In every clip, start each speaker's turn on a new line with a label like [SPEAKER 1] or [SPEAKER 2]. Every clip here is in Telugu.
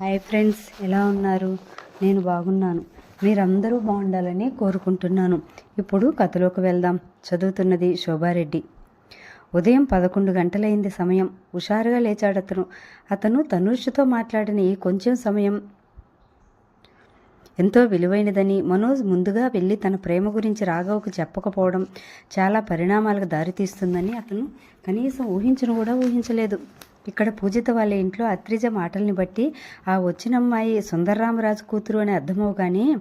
[SPEAKER 1] హాయ్ ఫ్రెండ్స్ ఎలా ఉన్నారు? నేను బాగున్నాను. మీరందరూ బాగుండాలని కోరుకుంటున్నాను. ఇప్పుడు కథలోకి వెళ్దాం. చదువుతున్నది శోభారెడ్డి. ఉదయం పదకొండు గంటలైంది సమయం. హుషారుగా లేచాడు అతను. అతను తనుష్తో మాట్లాడిన ఈ కొంచెం సమయం ఎంతో విలువైనదని మనోజ్ ముందుగా వెళ్ళి తన ప్రేమ గురించి రాఘవకు చెప్పకపోవడం చాలా పరిణామాలకు దారితీస్తుందని అతను కనీసం ఊహించను కూడా ఊహించలేదు. ఇక్కడ పూజిత వాళ్ళ ఇంట్లో అత్రిజ మాటల్ని బట్టి ఆ వచ్చిన అమ్మాయి సుందర్రామరాజు కూతురు అని అర్థమవగానే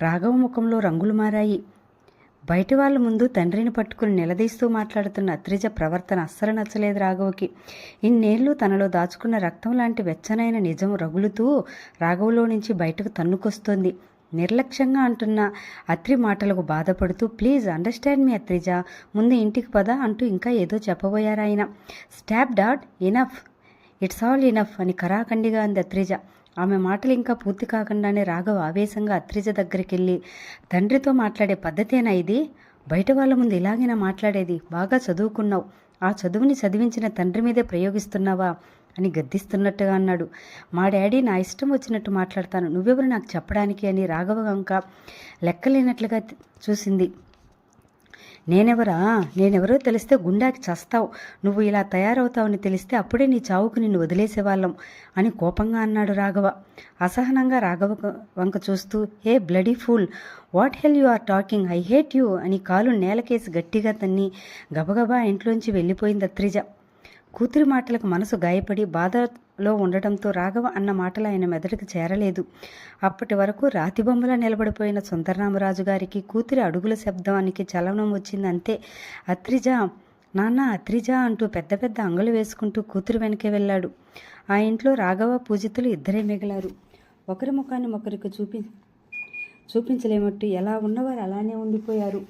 [SPEAKER 1] రాఘవ ముఖంలో రంగులు మారాయి. బయట వాళ్ళ ముందు తండ్రిని పట్టుకుని నిలదీస్తూ మాట్లాడుతున్న అత్రిజ ప్రవర్తన అస్సలు నచ్చలేదు రాఘవకి. ఇన్నేళ్ళు తనలో దాచుకున్న రక్తం లాంటి వెచ్చనైన నిజం రగులుతూ రాఘవలో నుంచి బయటకు తన్నుకొస్తోంది. నిర్లక్ష్యంగా అంటున్న అత్రి మాటలకు బాధపడుతూ ప్లీజ్ అండర్స్టాండ్ మీ అత్రిజ ముందు ఇంటికి పద అంటూ ఇంకా ఏదో చెప్పబోయారు ఆయన stop dot enough it's all enough అని కరాఖండిగా అంది అత్రిజ. ఆమె మాటలు ఇంకా పూర్తి కాకుండానే రాఘవ ఆవేశంగా అత్రిజ దగ్గరికి వెళ్ళి తండ్రితో మాట్లాడే పద్ధతేనా ఇది? బయట వాళ్ళ ముందు ఇలాగైనా మాట్లాడేది? బాగా చదువుకున్నావు. ఆ చదువుని చదివించిన తండ్రి మీదే ప్రయోగిస్తున్నావా? అని గద్దిస్తున్నట్టుగా అన్నాడు. మా డాడీ నా ఇష్టం వచ్చినట్టు మాట్లాడతాను. నువ్వెవరు నాకు చెప్పడానికి? అని రాఘవ గంక లెక్కలేనట్లుగా చూసింది. నేనెవరా? నేనెవరో తెలిస్తే గుండాకి చస్తావు. నువ్వు ఇలా తయారవుతావని తెలిస్తే అప్పుడే నీ చావుకు నిన్ను వదిలేసేవాళ్ళం అని కోపంగా అన్నాడు రాఘవ. అసహనంగా రాఘవ వంక చూస్తూ a bloody fool what hell you are talking? I hate you అని కాలు నేలకేసి గట్టిగా తన్ని గబగబా ఇంట్లోంచి వెళ్ళిపోయింది అత్రిజ. కూతురి మాటలకు మనసు గాయపడి బాధ లో ఉండటంతో రాఘవ అన్న మాటలు ఆయన మెదడుకు చేరలేదు. అప్పటి వరకు రాతిబొమ్మలా నిలబడిపోయిన సుందరరామరాజు గారికి కూతురి అడుగుల శబ్దానికి చలనం వచ్చింది అంతే అత్రిజ నాన్న అత్రిజ అంటూ పెద్ద పెద్ద అంగులు వేసుకుంటూ కూతురు వెనకే వెళ్ళాడు. ఆ ఇంట్లో రాఘవ పూజితులు ఇద్దరే మిగిలారు. ఒకరి ముఖాన్ని ఒకరికి చూపి చూపించలేమట్టు ఎలా ఉన్నవారు అలానే ఉండిపోయారు.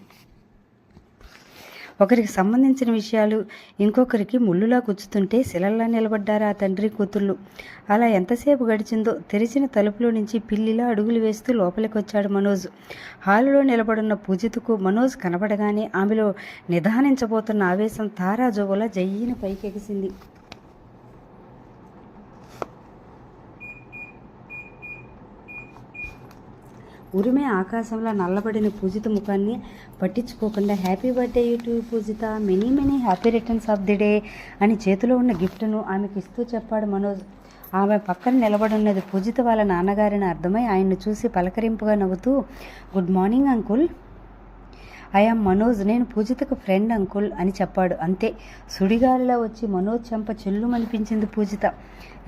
[SPEAKER 1] ఒకరికి సంబంధించిన విషయాలు ఇంకొకరికి ముళ్ళులా గుచ్చుతుంటే శిలల్లా నిలబడ్డారు ఆ తండ్రి కూతుళ్ళు. అలా ఎంతసేపు గడిచిందో తెరిచిన తలుపులో నుంచి పిల్లిలా అడుగులు వేస్తూ లోపలికి వచ్చాడు మనోజ్. హాలులో నిలబడున్న పూజితకు మనోజ్ కనబడగానే ఆమెలో నిదానించబోతున్న ఆవేశం తారాజోవల జయ్యిన పైకెగిసింది. ఉరిమే ఆకాశంలో నల్లబడిన పూజిత ముఖాన్ని పట్టించుకోకుండా happy birthday YouTube Pujitha. Many many happy returns of the day అని చేతిలో ఉన్న గిఫ్ట్ను ఆమెకి ఇస్తూ చెప్పాడు మనోజ్. ఆమె పక్కన నిలబడున్నది పూజిత వాళ్ళ నాన్నగారిని అర్థమై ఆయన్ను చూసి పలకరింపుగా నవ్వుతూ good morning uncle I am Manoj. నేను పూజితకు ఫ్రెండ్ అంకుల్ అని చెప్పాడు. అంతే. సుడిగాలిలో వచ్చి మనోజ్ చెంప చెల్లుమనిపించింది పూజిత.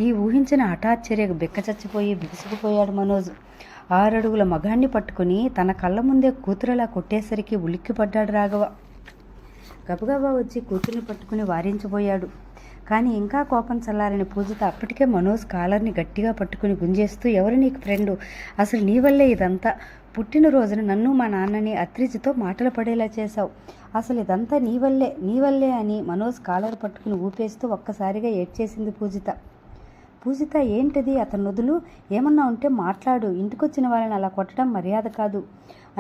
[SPEAKER 1] ఈ ఊహించిన హఠాశ్చర్యకు బిక్కచచ్చిపోయి బిగుసుకుపోయాడు మనోజ్. ఆరడుగుల మగాన్ని పట్టుకుని తన కళ్ళ ముందే కూతురలా కొట్టేసరికి ఉలిక్కిపడ్డాడు రాఘవ. గబగబా వచ్చి కూతుర్ని పట్టుకుని వారించబోయాడు. కానీ ఇంకా కోపం చల్లారని పూజిత అప్పటికే మనోజ్ కాలర్ని గట్టిగా పట్టుకుని గుంజేస్తూ ఎవరు నీకు ఫ్రెండు? అసలు నీ వల్లే ఇదంతా? పుట్టినరోజున నన్ను మా నాన్నని అత్రిజితో మాటలు పడేలా చేశావు. అసలు ఇదంతా నీ వల్లే నీ వల్లే అని మనోజ్ కాలర్ పట్టుకుని ఊపేస్తూ ఒక్కసారిగా ఏడ్చేసింది పూజిత. పూజిత ఏంటిది? అతని నుదులు ఏమన్నా ఉంటే మాట్లాడు. ఇంటికొచ్చిన వాళ్ళని అలా కొట్టడం మర్యాద కాదు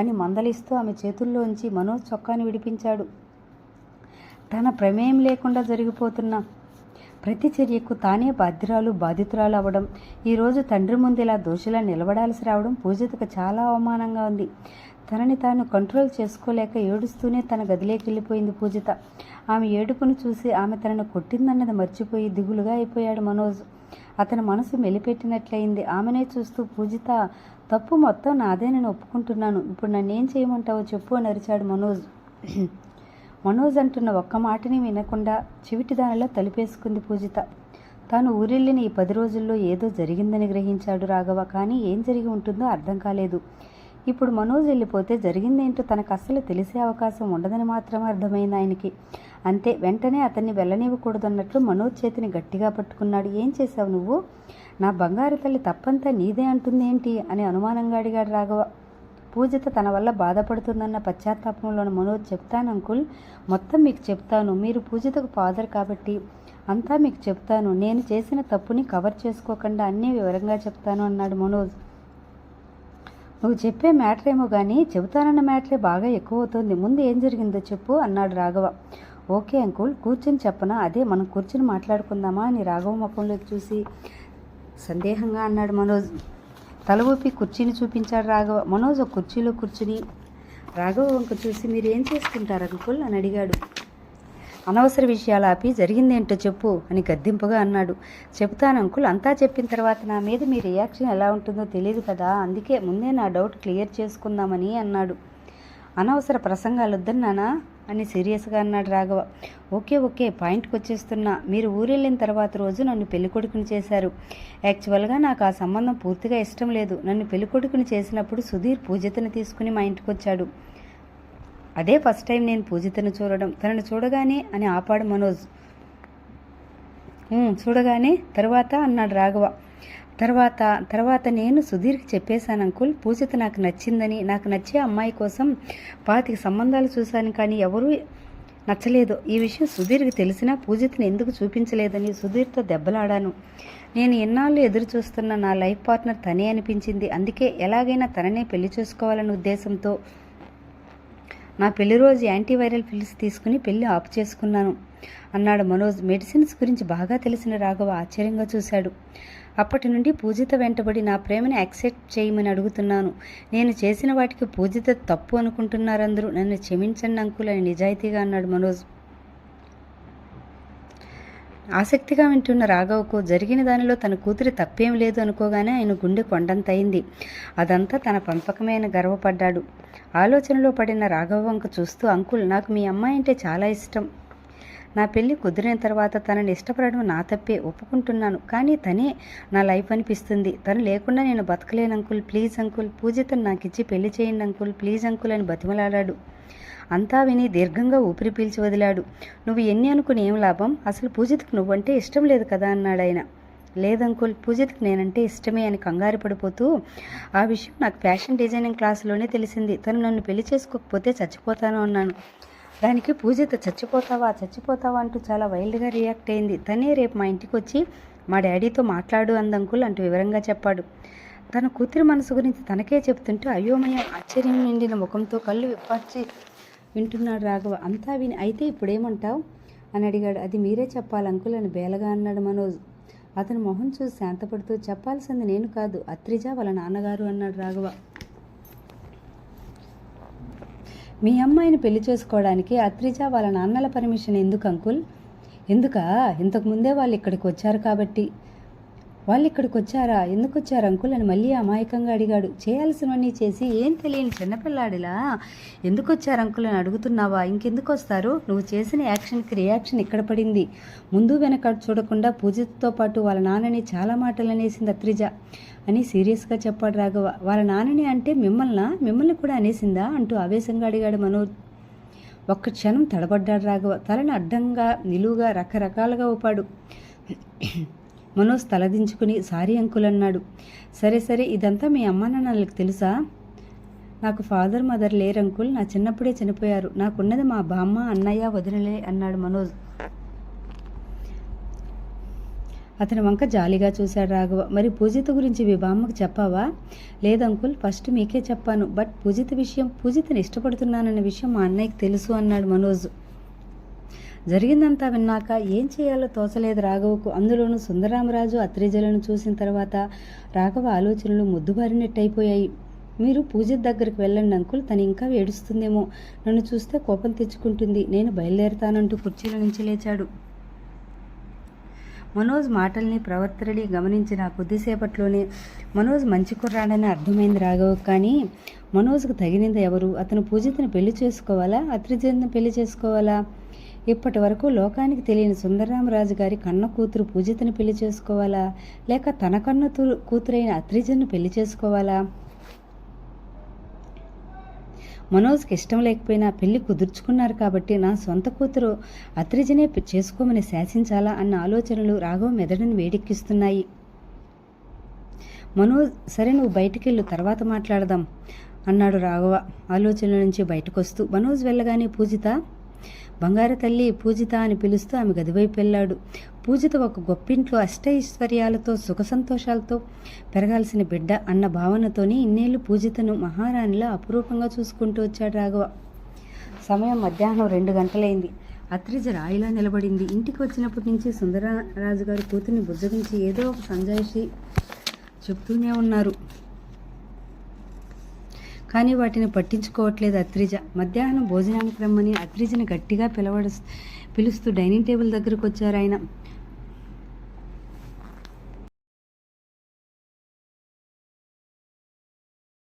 [SPEAKER 1] అని మందలిస్తూ ఆమె చేతుల్లోంచి మనోజ్ చొక్కాని విడిపించాడు. తన ప్రమేయం లేకుండా జరిగిపోతున్న ప్రతి చర్యకు తానే బాధ్యురాలు బాధితురాలు అవ్వడం ఈరోజు తండ్రి ముందు ఇలా దోషిలా నిలబడాల్సి రావడం పూజితకు చాలా అవమానంగా ఉంది. తనని తాను కంట్రోల్ చేసుకోలేక ఏడుస్తూనే తన గదిలోకి వెళ్ళిపోయింది పూజిత. ఆమె ఏడుపును చూసి ఆమె తనను కొట్టిందన్నది మర్చిపోయి దిగులుగా అయిపోయాడు మనోజ్. అతని మనసు మెలిపెట్టినట్లయింది. ఆమెనే చూస్తూ పూజిత తప్పు మొత్తం నాదే నేను ఒప్పుకుంటున్నాను. ఇప్పుడు నన్నేం చేయమంటావో చెప్పు అని అరిచాడు మనోజ్. మనోజ్ అంటున్న ఒక్క మాటని వినకుండా చివిటి దానిలో తలిపేసుకుంది పూజిత. తాను ఊరెళ్ళిన ఈ పది రోజుల్లో ఏదో జరిగిందని గ్రహించాడు రాఘవ. కానీ ఏం జరిగి ఉంటుందో అర్థం కాలేదు. ఇప్పుడు మనోజ్ వెళ్ళిపోతే జరిగిందేంటో తనకు అస్సలు తెలిసే అవకాశం ఉండదని మాత్రమే అర్థమైంది ఆయనకి. అంతే వెంటనే అతన్ని వెళ్ళనివ్వకూడదన్నట్లు మనోజ్ చేతిని గట్టిగా పట్టుకున్నాడు. ఏం చేశావు నువ్వు? నా బంగారు తల్లి తప్పంతా నీదే అంటుందేంటి? అని అనుమానంగా అడిగాడు రాఘవ. పూజిత తన వల్ల బాధపడుతుందన్న పశ్చాత్తాపంలోని మనోజ్ చెప్తాను అంకుల్. మొత్తం మీకు చెప్తాను. మీరు పూజితకు ఫాదర్ కాబట్టి అంతా మీకు చెప్తాను. నేను చేసిన తప్పుని కవర్ చేసుకోకుండా అన్నీ వివరంగా చెప్తాను అన్నాడు మనోజ్. నువ్వు చెప్పే మ్యాటర్ ఏమో కానీ చెబుతానన్న మ్యాటరే బాగా ఎక్కువ అవుతుంది ముందు ఏం జరిగిందో చెప్పు అన్నాడు రాఘవ. ఓకే అంకుల్ కూర్చొని చెప్పనా? అదే మనం కూర్చొని మాట్లాడుకుందామా అని రాఘవ ముఖంలోకి చూసి సందేహంగా అన్నాడు మనోజ్. తల ఊపి కుర్చీని చూపించాడు రాఘవ. మనోజ్ ఒక కుర్చీలో కూర్చుని రాఘవ వంక చూసి మీరు ఏం చేసుకుంటారు అంకుల్? అని అడిగాడు. అనవసర విషయాలు ఆపి జరిగిందేంటో చెప్పు అని గద్దింపుగా అన్నాడు. చెప్తాను అంకుల్ అంతా చెప్పిన తర్వాత నా మీద మీ రియాక్షన్ ఎలా ఉంటుందో తెలియదు కదా అందుకే ముందే నా డౌట్ క్లియర్ చేసుకుందామని అన్నాడు. అనవసర ప్రసంగాలు వద్దన్నానా అని సీరియస్గా అన్నాడు రాఘవ. ఓకే ఓకే పాయింట్కి వచ్చేస్తున్నా. మీరు ఊరెళ్ళిన తర్వాత రోజు నన్ను పెళ్ళికొడుకుని చేశారు. యాక్చువల్గా నాకు ఆ సంబంధం పూర్తిగా ఇష్టం లేదు. నన్ను పెళ్ళికొడుకుని చేసినప్పుడు సుధీర్ పూజితను తీసుకుని మా ఇంటికి వచ్చాడు. అదే ఫస్ట్ టైం నేను పూజితను చూడడం. తనను చూడగానే అని ఆపాడు మనోజ్. చూడగానే తర్వాత అన్నాడు రాఘవ. తర్వాత తర్వాత నేను సుధీర్కి చెప్పేశాను అంకుల్. పూజిత నాకు నచ్చిందని. నాకు నచ్చే అమ్మాయి కోసం పాతికి సంబంధాలు చూశాను కానీ ఎవరూ నచ్చలేదు. ఈ విషయం సుధీర్కి తెలిసినా పూజితను ఎందుకు చూపించలేదని సుధీర్తో దెబ్బలాడాను. నేను ఎన్నాళ్ళు ఎదురు చూస్తున్న నా లైఫ్ పార్ట్నర్ తనే అనిపించింది. అందుకే ఎలాగైనా తననే పెళ్ళి చేసుకోవాలనే ఉద్దేశంతో నా పెళ్ళి రోజు యాంటీవైరల్ పిల్స్ తీసుకుని పెళ్ళి ఆపు చేసుకున్నాను. అన్నాడు మనోజ్. మెడిసిన్స్ గురించి బాగా తెలిసిన రాఘవ ఆశ్చర్యంగా చూశాడు. అప్పటి నుండి పూజిత వెంటబడి నా ప్రేమని యాక్సెప్ట్ చేయమని అడుగుతున్నాను. నేను చేసిన వాటికి పూజిత తప్పు అనుకుంటున్నారందరూ. నన్ను క్షమించండి అంకుల్ అని నిజాయితీగా అన్నాడు మనోజ్. ఆసక్తిగా వింటున్న రాఘవకు జరిగిన దానిలో తన కూతురి తప్పేం లేదు అనుకోగానే ఆయన గుండె కొండంతయింది. అదంతా తన పంపకమైన గర్వపడ్డాడు. ఆలోచనలో పడిన రాఘవ వంక చూస్తూ అంకుల్ నాకు మీ అమ్మాయి అంటే చాలా ఇష్టం. నా పెళ్ళి కుదిరిన తర్వాత తనని ఇష్టపడడం నా తప్పే ఒప్పుకుంటున్నాను. కానీ తనే నా లైఫ్ అనిపిస్తుంది. తను లేకుండా నేను బతకలేను అంకుల్. Please uncle. పూజితను నాకు ఇచ్చి పెళ్ళి చేయండి అంకుల్. ప్లీజ్ అంకుల్ అని బతిమలాడాడు. అంతా విని దీర్ఘంగా ఊపిరి పీల్చి వదిలాడు. నువ్వు ఎన్ని అనుకుని ఏం లాభం? అసలు పూజితకు నువ్వంటే ఇష్టం లేదు కదా అన్నాడు ఆయన. లేదంకుల్ పూజితకి నేనంటే ఇష్టమే అని కంగారు పడిపోతూ ఆ విషయం నాకు ఫ్యాషన్ డిజైనింగ్ క్లాసులోనే తెలిసింది. తను నన్ను పెళ్ళి చేసుకోకపోతే చచ్చిపోతాను అన్నాను. దానికి పూజిత చచ్చిపోతావా? చచ్చిపోతావా? అంటూ చాలా వైల్డ్గా రియాక్ట్ అయింది. తనే రేపు మా ఇంటికి వచ్చి మా డాడీతో మాట్లాడు అందంకుల్ అంటూ వివరంగా చెప్పాడు. తన కూతురి మనసు గురించి తనకే చెప్తుంటే అయోమయం ఆశ్చర్యం నిండిన ముఖంతో కళ్ళు విప్పార్చి వింటున్నాడు రాఘవ. అంతా విని అయితే ఇప్పుడేమంటావు? అని అడిగాడు. అది మీరే చెప్పాలి అంకుల్ అని బేలగా అన్నాడు మనోజ్. అతను మొహం చూసి శాంతపడుతూ చెప్పాల్సింది నేను కాదు అత్రిజ వాళ్ళ నాన్నగారు అన్నాడు రాఘవ. మీ అమ్మాయిని పెళ్ళి చేసుకోవడానికి అత్రిజ వాళ్ళ నాన్నల పర్మిషన్ ఎందుకు అంకుల్? ఎందుకా? ఇంతకుముందే వాళ్ళు ఇక్కడికి వచ్చారు కాబట్టి. వాళ్ళు ఇక్కడికి వచ్చారా ఎందుకు వచ్చారు అంకుల్ అని మళ్ళీ అమాయకంగా అడిగాడు. చేయాల్సినవన్నీ చేసి ఏం తెలియని చిన్నపిల్లాడిలా? ఎందుకు వచ్చారు అంకుల్ అని అడుగుతున్నావా? ఇంకెందుకు వస్తారు నువ్వు చేసిన యాక్షన్కి రియాక్షన్ ఇక్కడ పడింది. ముందు వెనక చూడకుండా పూజితతో పాటు వాళ్ళ నాన్నని చాలా మాటలు అనేసింది అత్రిజ. అని సీరియస్గా చెప్పాడు రాఘవ. వాళ్ళ నాన్నని అంటే మిమ్మల్ని? మిమ్మల్ని కూడా అనేసిందా? అంటూ ఆవేశంగా అడిగాడు మనోజ్. ఒక్క క్షణం తడబడ్డాడు రాఘవ. తలని అడ్డంగా నిలువుగా రకరకాలుగా ఊపాడు. మనోజ్ తలదించుకుని సారీ అంకుల్ అన్నాడు. సరే సరే ఇదంతా మీ అమ్మ నాన్నలకు తెలుసా? నాకు ఫాదర్ మదర్ లేరు అంకుల్. నా చిన్నప్పుడే చనిపోయారు. నాకున్నది మా బామ్మ అన్నయ్య వదినలే అన్నాడు మనోజ్. అతని వంక జాలిగా చూశాడు రాఘవ. మరి పూజిత గురించి మీ బామ్మకు చెప్పావా? లేదు అంకుల్ ఫస్ట్ మీకే చెప్పాను. బట్ పూజిత విషయం పూజితని ఇష్టపడుతున్నానన్న విషయం మా అన్నయ్యకి తెలుసు అన్నాడు మనోజ్. జరిగిందంతా విన్నాక ఏం చేయాలో తోచలేదు రాఘవకు. అందులోనూ సుందరామరాజు అత్రిజలను చూసిన తర్వాత రాఘవ ఆలోచనలు ముద్దుబారినట్టయిపోయాయి. మీరు పూజ దగ్గరికి వెళ్ళండి అంకుల్ తను ఇంకా ఏడుస్తుందేమో. నన్ను చూస్తే కోపం తెచ్చుకుంటుంది. నేను బయలుదేరుతానంటూ కుర్చీల నుంచి లేచాడు. మనోజ్ మాటల్ని ప్రవర్తనని గమనించిన కొద్దిసేపట్లోనే మనోజ్ మంచి కుర్రాడని అర్థమైంది రాఘవ్ కానీ మనోజ్కు తగినంత ఎవరు? అతను పూజితను పెళ్ళి చేసుకోవాలా? అత్రిజను పెళ్ళి చేసుకోవాలా? ఇప్పటి వరకు లోకానికి తెలియని సుందరరామరాజు గారి కన్న కూతురు పూజితను పెళ్ళి చేసుకోవాలా? లేక తన కన్న కూతురైన అత్రిజన్ను పెళ్ళి చేసుకోవాలా? మనోజ్కి ఇష్టం లేకపోయినా పెళ్ళి కుదుర్చుకున్నారు కాబట్టి నా సొంత కూతురు అత్రిజనే చేసుకోమని శాసించాలా అన్న ఆలోచనలు రాఘవ మెదడును వేడెక్కిస్తున్నాయి. మనోజ్ సరే నువ్వు బయటికెళ్ళు తర్వాత మాట్లాడదాం అన్నాడు రాఘవ ఆలోచనల నుంచి బయటకొస్తూ. మనోజ్ వెళ్ళగానే పూజిత బంగారు తల్లి పూజిత అని పిలుస్తూ ఆమె గదివైపు వెళ్ళాడు. పూజిత ఒక గొప్పింట్లో అష్టైశ్వర్యాలతో సుఖ సంతోషాలతో పెరగాల్సిన బిడ్డ అన్న భావనతోని ఇన్నేళ్ళు పూజితను మహారాణిలా అపురూపంగా చూసుకుంటూ వచ్చాడు రాఘవ. సమయం మధ్యాహ్నం రెండు గంటలైంది. అత్రిజ రాయిలా నిలబడింది. ఇంటికి వచ్చినప్పటి నుంచి సుందరరాజు గారు కూతుర్ని బుజ్జగించి ఏదో ఒక సంజాయిషి చెప్తూనే ఉన్నారు. కానీ వాటిని పట్టించుకోవట్లేదు అత్రిజ. మధ్యాహ్నం భోజనానికి రమ్మని అత్రిజని గట్టిగా పిలవడ పిలుస్తూ డైనింగ్ టేబుల్ దగ్గరకు వచ్చారు ఆయన.